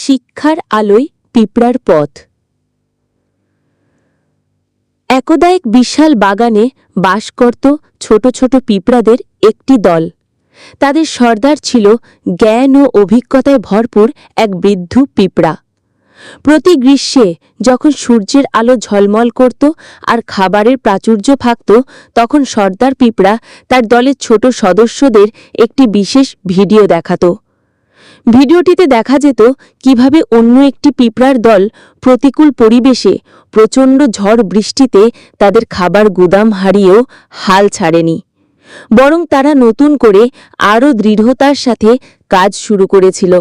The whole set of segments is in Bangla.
শিক্ষার আলোয় পিঁপড়ার পথ। একদা এক বিশাল বাগানে বাস করত ছোট ছোট পিঁপড়াদের একটি দল। তাদের সর্দার ছিল জ্ঞান ও অভিজ্ঞতায় ভরপুর এক বৃদ্ধ পিঁপড়া। প্রতি গ্রীষ্মে যখন সূর্যের আলো ঝলমল করত আর খাবারের প্রাচুর্য থাকত তখন সর্দার পিঁপড়া তার দলের ছোট সদস্যদের একটি বিশেষ ভিডিও দেখাত। ভিডিওটিতে দেখা যেত কীভাবে অন্য একটি পিঁপড়ার দল প্রতিকূল পরিবেশে প্রচণ্ড ঝড় বৃষ্টিতে তাদের খাবার গুদাম হারিয়েও হাল ছাড়েনি। বরং তারা নতুন করে আরও দৃঢ়তার সাথে কাজ শুরু করেছিল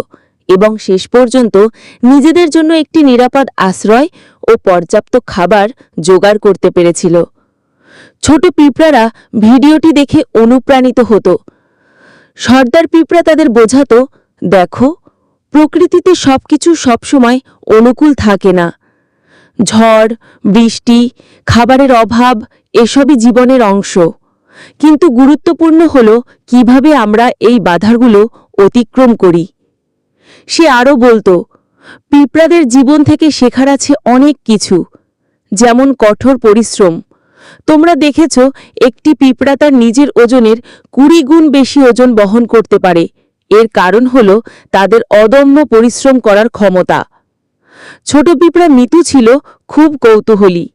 এবং শেষ পর্যন্ত নিজেদের জন্য একটি নিরাপদ আশ্রয় ও পর্যাপ্ত খাবার জোগাড় করতে পেরেছিল। ছোট পিঁপড়ারা ভিডিওটি দেখে অনুপ্রাণিত হতো। সর্দার পিঁপড়া তাদের বোঝাতো দেখো, প্রকৃতিতে সবকিছু সবসময় অনুকূল থাকে না। ঝড়, বৃষ্টি, খাবারের অভাব, এসবই জীবনের অংশ। কিন্তু গুরুত্বপূর্ণ হল কীভাবে আমরা এই বাধাগুলো অতিক্রম করি। সে আরও বলতো, পিঁপড়াদের জীবন থেকে শেখার আছে অনেক কিছু, যেমন কঠোর পরিশ্রম। তোমরা দেখেছ, একটি পিঁপড়া তার নিজের ওজনের কুড়ি গুণ বেশি ওজন বহন করতে পারে। এর কারণ হল তাদের অদম্য পরিশ্রম করার ক্ষমতা। ছোট পিঁপড়া মিতু ছিল খুব কৌতূহলী।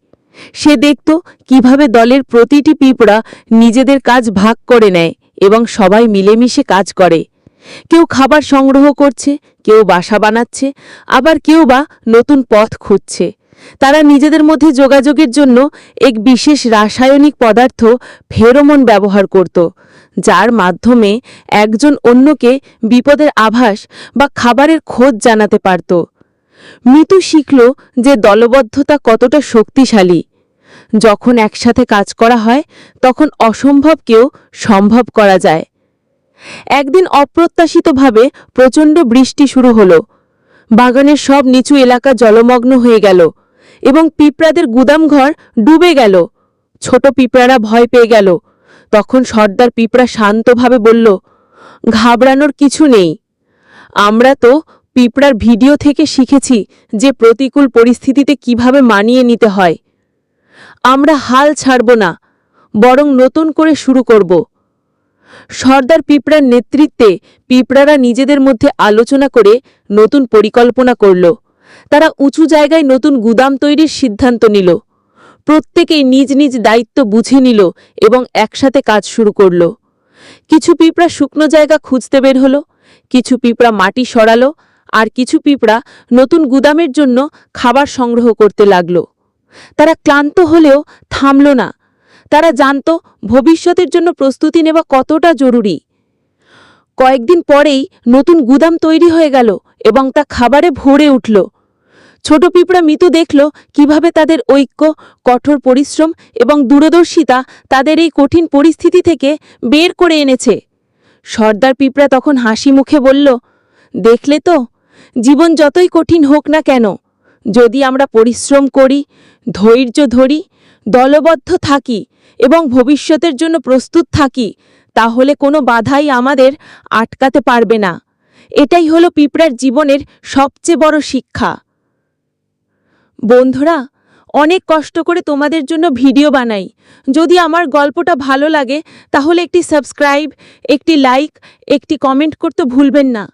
সে দেখত কীভাবে দলের প্রতিটি পিঁপড়া নিজেদের কাজ ভাগ করে নেয় এবং সবাই মিলেমিশে কাজ করে। কেউ খাবার সংগ্রহ করছে, কেউ বাসা বানাচ্ছে, আবার কেউ বা নতুন পথ খুঁজছে। তারা নিজেদের মধ্যে যোগাযোগের জন্য এক বিশেষ রাসায়নিক পদার্থ ফেরোমন ব্যবহার করত। যার মাধ্যমে একজন অন্যকে বিপদের আভাস বা খাবারের খোঁজ জানাতে পারত। মিতু শিখল যে দলবদ্ধতা কতটা শক্তিশালী। যখন একসাথে কাজ করা হয়, তখন অসম্ভবকেও সম্ভব করা যায়। একদিন অপ্রত্যাশিতভাবে প্রচণ্ড বৃষ্টি শুরু হলো। বাগানের সব নিচু এলাকা জলমগ্ন হয়ে গেল এবং পিঁপড়াদের গুদামঘর ডুবে গেল। ছোট পিঁপড়ারা ভয় পেয়ে গেল। তখন সর্দার পিঁপড়া শান্তভাবে বলল, ঘাবড়ানোর কিছু নেই। আমরা তো পিঁপড়ার ভিডিও থেকে শিখেছি যে প্রতিকূল পরিস্থিতিতে কীভাবে মানিয়ে নিতে হয়। আমরা হাল ছাড়ব না, বরং নতুন করে শুরু করব। সর্দার পিঁপড়ার নেতৃত্বে পিঁপড়ারা নিজেদের মধ্যে আলোচনা করে নতুন পরিকল্পনা করল। তারা উঁচু জায়গায় নতুন গুদাম তৈরির সিদ্ধান্ত নিল। প্রত্যেকেই নিজ নিজ দায়িত্ব বুঝে নিল এবং একসাথে কাজ শুরু করল। কিছু পিঁপড়া শুকনো জায়গা খুঁজতে বের হলো, কিছু পিঁপড়া মাটি সরালো, আর কিছু পিঁপড়া নতুন গুদামের জন্য খাবার সংগ্রহ করতে লাগল। তারা ক্লান্ত হলেও থামল না। তারা জানত ভবিষ্যতের জন্য প্রস্তুতি নেওয়া কতটা জরুরি। কয়েকদিন পরেই নতুন গুদাম তৈরি হয়ে গেল এবং তা খাবারে ভরে উঠল। ছোট পিঁপড়া মিতু দেখল কীভাবে তাদের ঐক্য, কঠোর পরিশ্রম এবং দূরদর্শিতা তাদের এই কঠিন পরিস্থিতি থেকে বের করে এনেছে। সর্দার পিঁপড়া তখন হাসি মুখে বলল, দেখলে তো, জীবন যতই কঠিন হোক না কেন, যদি আমরা পরিশ্রম করি, ধৈর্য ধরি, দলবদ্ধ থাকি এবং ভবিষ্যতের জন্য প্রস্তুত থাকি, তাহলে কোনো বাধাই আমাদের আটকাতে পারবে না। এটাই হলো পিঁপড়ার জীবনের সবচেয়ে বড় শিক্ষা। বন্ধুরা, অনেক কষ্ট করে তোমাদের জন্য ভিডিও বানাই। যদি আমার গল্পটা ভালো লাগে, তাহলে একটি সাবস্ক্রাইব, একটি লাইক, একটি কমেন্ট করতে ভুলবেন না।